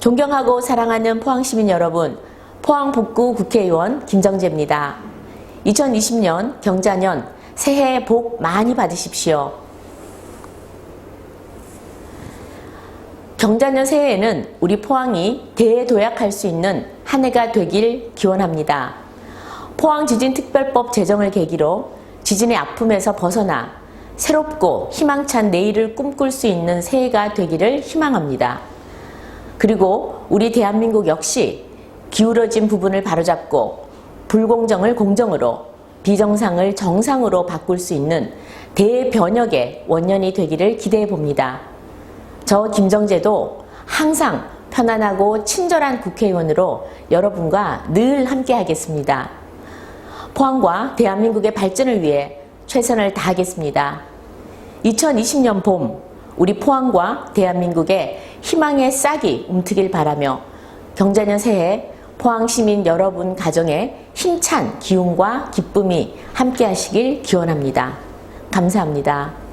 존경하고 사랑하는 포항시민 여러분, 포항 북구 국회의원 김정재입니다. 2020년 경자년 새해 복 많이 받으십시오. 경자년 새해에는 우리 포항이 대도약할 수 있는 한 해가 되길 기원합니다. 포항 지진특별법 제정을 계기로 지진의 아픔에서 벗어나 새롭고 희망찬 내일을 꿈꿀 수 있는 새해가 되기를 희망합니다. 그리고 우리 대한민국 역시 기울어진 부분을 바로잡고 불공정을 공정으로 비정상을 정상으로 바꿀 수 있는 대변혁의 원년이 되기를 기대해 봅니다. 저 김정재도 항상 편안하고 친절한 국회의원으로 여러분과 늘 함께 하겠습니다. 포항과 대한민국의 발전을 위해 최선을 다하겠습니다. 2020년 봄, 우리 포항과 대한민국의 희망의 싹이 움트길 바라며 경자년 새해 포항 시민 여러분 가정에 힘찬 기운과 기쁨이 함께 하시길 기원합니다. 감사합니다.